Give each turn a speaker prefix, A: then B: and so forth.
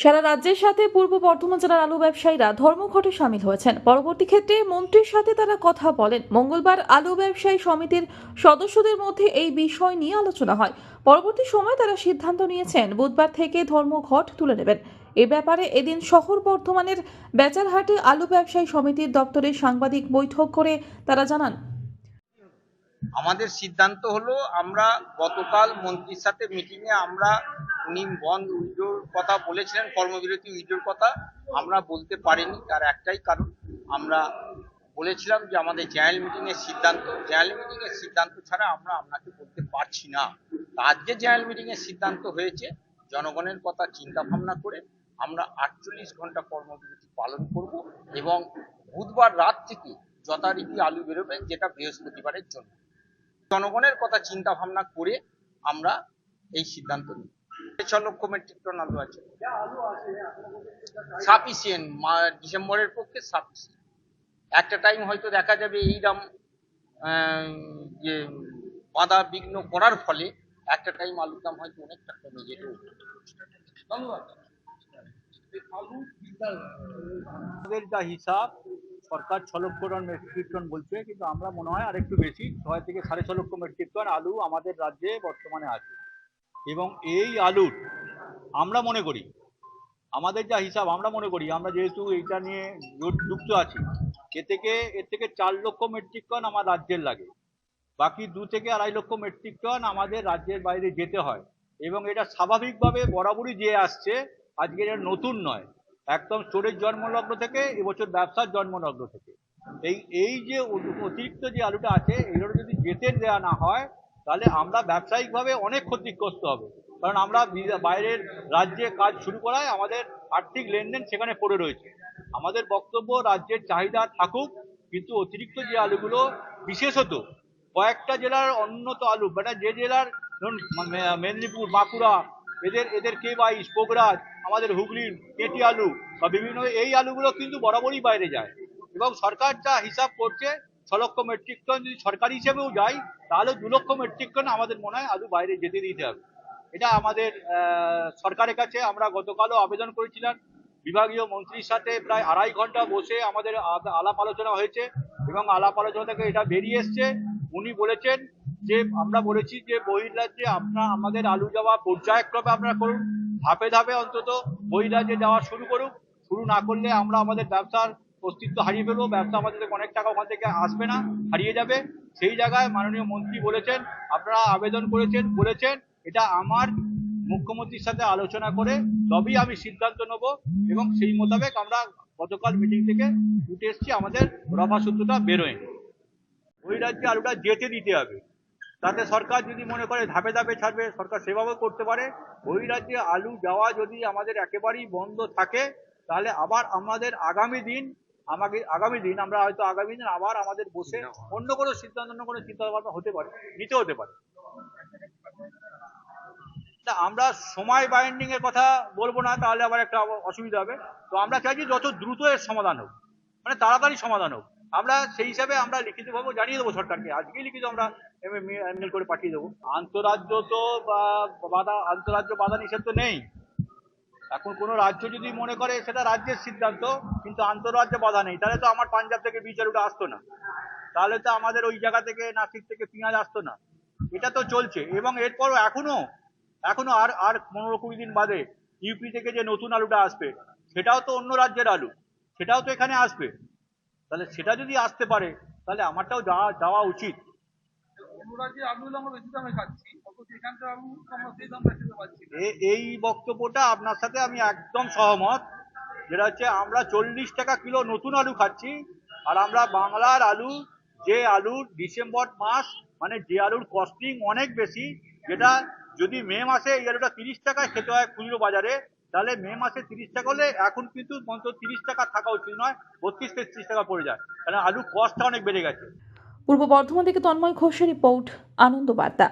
A: সারা রাজ্যের সাথে পূর্ব বর্ধমান জেলার আলু ব্যবসায়ীরা ধর্মঘটে সামিল হয়েছেন। পরবর্তী ক্ষেত্রে মন্ত্রীর সাথে তারা কথা বলেন। মঙ্গলবার আলু ব্যবসায়ী সমিতির সদস্যদের মধ্যে এই বিষয় নিয়ে আলোচনা হয়। পরবর্তী সময় তারা সিদ্ধান্ত নিয়েছেন, বুধবার থেকে ধর্মঘট তুলে নেবেন। এ ব্যাপারে এদিন শহর বর্ধমানের বেচারহাটে আলু ব্যবসায়ী সমিতির দপ্তরে সাংবাদিক বৈঠক করে তারা জানান।
B: আমাদের সিদ্ধান্ত হলো, আমরা গতকাল মন্ত্রীর সাথে মিটিংয়ে আমরা উনি বন্ধ উইডোর কথা বলেছিলেন, কর্মবিরতি উইডোর কথা, আমরা বলতে পারিনি। তার একটাই কারণ, আমরা বলেছিলাম যে আমাদের জেনারেল মিটিং এর সিদ্ধান্ত, জেনারেল মিটিং এর সিদ্ধান্ত ছাড়া আমরা আপনাকে বলতে পারছি না। আজকে জেনারেল মিটিং এর সিদ্ধান্ত হয়েছে, জনগণের কথা চিন্তা ভাবনা করে আমরা আটচল্লিশ ঘণ্টা কর্মবিরতি পালন করব এবং বুধবার রাত থেকে যথারীতি আলু বেরোবে, যেটা বৃহস্পতিবারের জন্য। জনগণের কথা চিন্তা ভাবনা করে আমরা এই সিদ্ধান্ত নিই ছ লক্ষ মেট্রিক টন আলু আছে। সাফিসিয়েন্ট ডিসেম্বরের পক্ষে সাফিসিয়েন্ট। একটা টাইম হয়তো দেখা যাবে এই দাম যে বাধা বিঘ্ন করার ফলে একটা টাইম আলুর দাম হয়তো অনেকটা কমে যেত ধন্যবাদ।
C: যা হিসাব, সরকার ছ লক্ষ টন মেট্রিক টন বলছে, কিন্তু আমরা মনে হয় আরেকটু বেশি, ছয় থেকে সাড়ে ছ লক্ষ মেট্রিক টন আলু আমাদের রাজ্যে বর্তমানে আছে। এবং এই আলুর আমরা মনে করি, আমাদের যা হিসাব আমরা মনে করি, আমরা যেহেতু এইটা নিয়ে যুক্ত আছি, এ থেকে, এর থেকে চার লক্ষ মেট্রিক টন আমার রাজ্যের লাগে। বাকি দু থেকে আড়াই লক্ষ মেট্রিক টন আমাদের রাজ্যের বাইরে যেতে হয় এবং এটা স্বাভাবিকভাবে বরাবরই যে আসছে আজকে এটা নতুন নয়। একদম স্টোরেজ জন্মলগ্ন থেকে, এবছর ব্যবসার জন্মলগ্ন থেকে। এই এই যে অতিরিক্ত যে আলুটা আছে, এগুলো যদি যেতে দেওয়া না হয় তাহলে আমরা ব্যবসায়িকভাবে অনেক ক্ষতিগ্রস্ত হবে। কারণ আমরা বাইরের রাজ্যে কাজ শুরু করায় আমাদের আর্থিক লেনদেন সেখানে পড়ে রয়েছে। আমাদের বক্তব্য, রাজ্যের চাহিদা থাকুক, কিন্তু অতিরিক্ত যে আলুগুলো, বিশেষত কয়েকটা জেলার অন্যত আলু মানে যে জেলার ধরুন মেদিনীপুর, বাঁকুড়া, এদের এদের কে বাইশ পোগরাজ আমাদের হুগলির কেটি আলু বা বিভিন্ন এই আলুগুলো কিন্তু বরাবরই বাইরে যায়। এবং সরকার যা হিসাব করছে ছ লক্ষ মেট্রিক টন যদি সরকারি হিসেবেও যায়, তাহলে দু লক্ষ মেট্রিক টন আমাদের মনে হয় আলু বাইরে যেতে দিতে হবে। এটা আমাদের সরকারের কাছে আমরা গতকালও আবেদন করেছিলাম। বিভাগীয় মন্ত্রীর সাথে প্রায় আড়াই ঘণ্টা বসে আমাদের আলাপ আলোচনা হয়েছে এবং আলাপ আলোচনা থেকে এটা বেরিয়ে এসছে। উনি বলেছেন যে, আমরা বলেছি যে, বহির্রাজ্যে আপনার আমাদের আলু যাওয়া পর্যায়ক্রমে আপনারা করুন। ধাপে ধাপে অন্তত বহির্রাজ্যে যাওয়া শুরু করুন। শুরু না করলে আমরা আমাদের ব্যবসার অস্তিত্ব হারিয়ে ফেলব, ব্যবসা আমাদের অনেক টাকা ওখান থেকে আসবে না, হারিয়ে যাবে। সেই জায়গায় মাননীয় মন্ত্রী বলেছেন, আপনারা আবেদন করেছেন, বলেছেন, এটা আমার মুখ্যমন্ত্রীর সাথে আলোচনা করে তবেই আমি সিদ্ধান্ত নেব এবং সেই মোতাবেক আমরা গতকাল মিটিং থেকে উঠে এসেছি, আমাদের রফা সূত্রটা বেরোয়নি। ওই রাজ্যে আলুটা যেতে দিতে হবে। তাতে সরকার যদি মনে করে ধাপে ধাপে ছাড়বে, সরকার সেভাবেও করতে পারে। ওই রাজ্যে আলু যাওয়া যদি আমাদের একেবারেই বন্ধ থাকে, তাহলে আবার আমাদের আগামী দিন আমাকে আগামী দিন আমরা হয়তো আগামী দিন আবার আমাদের বসে অন্য কোনো সিদ্ধান্ত অন্য কোনো চিন্তা ভাবনা হতে পারে নিতে হতে পারে। তা আমরা সময় বাইন্ডিং এর কথা বলব না তাহলে আবার একটা অসুবিধা হবে। তো আমরা চাইছি যত দ্রুত এর সমাধান হোক মানে তাড়াতাড়ি সমাধান হোক আমরা সেই হিসাবে আমরা লিখিতভাবে জানিয়ে দেবো সরকারকে আজকেই লিখিত আমরা মেল করে পাঠিয়ে দেবো। আন্তরাজ্য তো বাধা আন্তরাজ্য বাধা নিষেধ তো নেই। এখন কোনো রাজ্য যদি মনে করে সেটা রাজ্যের সিদ্ধান্ত, কিন্তু আন্তরাজ্য বাধা নেই। তাহলে তো আমার পাঞ্জাব থেকে আলুটা আসতো না। তাহলে তো আমাদের ওই জায়গা থেকে নাসিক থেকে পেঁয়াজ আসতো না। এটা তো চলছে। এবং এরপরও এখনও এখনও আর আর পনেরো কুড়ি দিন বাদে ইউপি থেকে যে নতুন আলুটা আসবে, সেটাও তো অন্য রাজ্যের আলু। সেটাও তো এখানে আসবে। তাহলে সেটা যদি আসতে পারে, তাহলে আমারটাও যাওয়া যাওয়া উচিত।
D: অন্য রাজ্যে আলুগুলো আমরা বেশি দামে খাচ্ছি। আলু
C: এই বক্তব্যটা আপনার সাথে আমি একদম সহমত। যেটা হচ্ছে, আমরা চল্লিশ টাকা কিলো নতুন আলু খাচ্ছি, আর আমরা বাংলার আলু, যে আলুর ডিসেম্বর মাস মানে যে আলুর কস্টিং অনেক বেশি, যেটা যদি মে মাসে এই আলুটা তিরিশ টাকায় খেতে হয় খুচরো বাজারে, তাহলে মে মাসে তিরিশ টাকা হলে এখন কিন্তু অন্তত তিরিশ টাকা থাকা উচিত নয়, বত্রিশ তেত্রিশ টাকা পড়ে যায়। কারণ আলুর কস্টটা অনেক বেড়ে গেছে।
A: পূর্ব বর্ধমান থেকে তন্ময় ঘোষের রিপোর্ট, আনন্দ বার্তা।